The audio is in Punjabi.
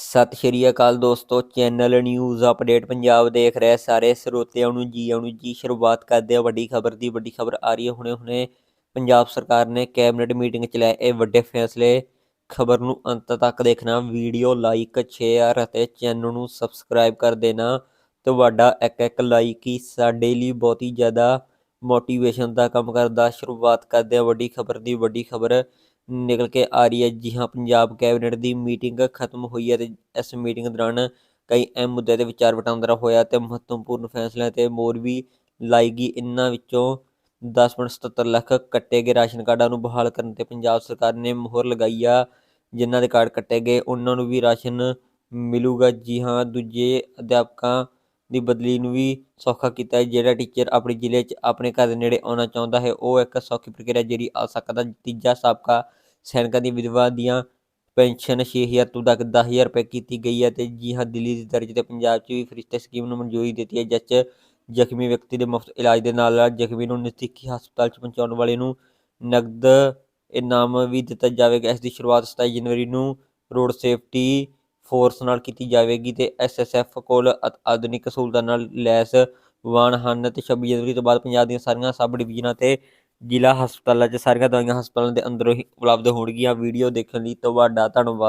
ਸਤਿ ਸ਼੍ਰੀ ਅਕਾਲ ਦੋਸਤੋ, ਚੈਨਲ ਨਿਊਜ਼ ਅਪਡੇਟ ਪੰਜਾਬ ਦੇਖ ਰਹੇ ਸਾਰੇ ਸਰੋਤਿਆਂ ਨੂੰ ਜੀ ਆਉਣ ਜੀ ਸ਼ੁਰੂਆਤ ਕਰਦੇ ਆ ਵੱਡੀ ਖਬਰ ਦੀ, ਵੱਡੀ ਖਬਰ ਆ ਰਹੀ ਹੈ। ਹੁਣੇ ਹੁਣੇ ਪੰਜਾਬ ਸਰਕਾਰ ਨੇ ਕੈਬਨਿਟ ਮੀਟਿੰਗ ਚ ਲਏ ਇਹ ਵੱਡੇ ਫੈਸਲੇ। ਖਬਰ ਨੂੰ ਅੰਤ ਤੱਕ ਦੇਖਣਾ, ਵੀਡੀਓ ਲਾਈਕ, ਸ਼ੇਅਰ ਅਤੇ ਚੈਨਲ ਨੂੰ ਸਬਸਕ੍ਰਾਈਬ ਕਰ ਦੇਣਾ। ਤੁਹਾਡਾ ਇੱਕ ਇੱਕ ਲਾਈਕ ਹੀ ਸਾਡੇ ਲਈ ਬਹੁਤ ਹੀ ਜ਼ਿਆਦਾ ਮੋਟੀਵੇਸ਼ਨ ਦਾ ਕੰਮ ਕਰਦਾ, ਸ਼ੁਰੂਆਤ ਕਰਦੇ ਆ ਵੱਡੀ ਖਬਰ ਦੀ, ਵੱਡੀ ਖਬਰ ਨਿਕਲ ਕੇ ਆ ਰਹੀ ਹੈ। ਜੀ ਹਾਂ, ਪੰਜਾਬ ਕੈਬਨਿਟ ਦੀ ਮੀਟਿੰਗ ਖਤਮ ਹੋਈ ਹੈ ਤੇ ਇਸ ਮੀਟਿੰਗ ਦੌਰਾਨ ਕਈ ਅਹਿਮ ਮੁੱਦਿਆਂ ਤੇ ਵਿਚਾਰ ਵਟਾਂਦਰਾ ਹੋਇਆ ਤੇ ਮਹੱਤਵਪੂਰਨ ਫੈਸਲਿਆਂ ਤੇ ਮੋਰ ਵੀ ਲਾਈ ਗਈ। ਇਨ੍ਹਾਂ ਵਿੱਚੋਂ 10.77 ਲੱਖ ਕੱਟੇ ਗਏ ਰਾਸ਼ਨ ਕਾਰਡਾਂ ਨੂੰ ਬਹਾਲ ਕਰਨ ਤੇ ਪੰਜਾਬ ਸਰਕਾਰ ਨੇ ਮੋਹਰ ਲਗਾਈ ਆ, ਜਿਨ੍ਹਾਂ ਦੇ ਕਾਰਡ ਕੱਟੇ ਗਏ। ਉਹਨਾਂ ਨੂੰ ਵੀ ਰਾਸ਼ਨ ਮਿਲੂਗਾ। ਜੀ ਹਾਂ, ਦੂਜੇ ਅਧਿਆਪਕਾਂ ਦੀ ਬਦਲੀ ਨੂੰ ਵੀ ਸੌਖਾ ਕੀਤਾ ਹੈ। ਜਿਹੜਾ ਟੀਚਰ ਆਪਣੇ ਜ਼ਿਲ੍ਹੇ 'ਚ ਆਪਣੇ ਘਰ ਦੇ ਨੇੜੇ ਆਉਣਾ ਚਾਹੁੰਦਾ ਹੈ, ਉਹ ਇੱਕ ਸੌਖੀ ਪ੍ਰਕਿਰਿਆ ਜਿਹੜੀ ਆ ਸਕਦਾ ਤੀਜਾ ਸਾਬਕਾ ਸੈਨਿਕਾਂ ਦੀ ਵਿਧਵਾ ਦੀਆਂ ਪੈਨਸ਼ਨ 6000 ਤੋਂ ਤੱਕ 10000 ਰੁਪਏ ਕੀਤੀ ਗਈ ਹੈ ਤੇ ਜੀ ਹਾਂ, ਦਿੱਲੀ ਦੀ ਦਰਜ ਤੇ ਪੰਜਾਬ 'ਚ ਵੀ ਫਰਿਸ਼ਤੇ ਸਕੀਮ ਨੂੰ ਮਨਜ਼ੂਰੀ ਦਿੱਤੀ ਹੈ, ਜਿਸ 'ਚ ਜ਼ਖਮੀ ਵਿਅਕਤੀ ਦੇ ਮੁਫਤ ਇਲਾਜ ਦੇ ਨਾਲ ਨਾਲ ਜ਼ਖਮੀ ਨੂੰ ਨਜ਼ਦੀਕੀ ਹਸਪਤਾਲ 'ਚ ਪਹੁੰਚਾਉਣ ਵਾਲੇ ਨੂੰ ਨਕਦ ਇਨਾਮ ਵੀ ਦਿੱਤਾ ਜਾਵੇਗਾ। ਇਸ ਦੀ ਸ਼ੁਰੂਆਤ 27 ਜਨਵਰੀ ਨੂੰ ਰੋਡ ਸੇਫਟੀ ਫੋਰਸ ਨਾਲ ਕੀਤੀ ਜਾਵੇਗੀ ਤੇ ਐਸਐਸਐਫ ਕੋਲ ਅਤ- ਆਧੁਨਿਕ ਸਹੂਲਤਾਂ ਨਾਲ ਲੈਸ ਵਾਨ ਹਨ ਤੇ 26 ਜਨਵਰੀ ਤੋਂ ਬਾਅਦ ਪੰਜਾਬ ਦੀਆਂ ਸਾਰੀਆਂ ਸਬ ਡਿਵੀਜ਼ਨਾਂ ਤੇ ਜ਼ਿਲ੍ਹਾ ਹਸਪਤਾਲਾਂ 'ਚ ਸਾਰੀਆਂ ਦਵਾਈਆਂ ਹਸਪਤਾਲਾਂ ਦੇ ਅੰਦਰੋਂ ਹੀ ਉਪਲਬਧ ਹੋਣਗੀਆਂ। ਵੀਡੀਓ ਦੇਖਣ ਲਈ ਤੁਹਾਡਾ ਧੰਨਵਾਦ।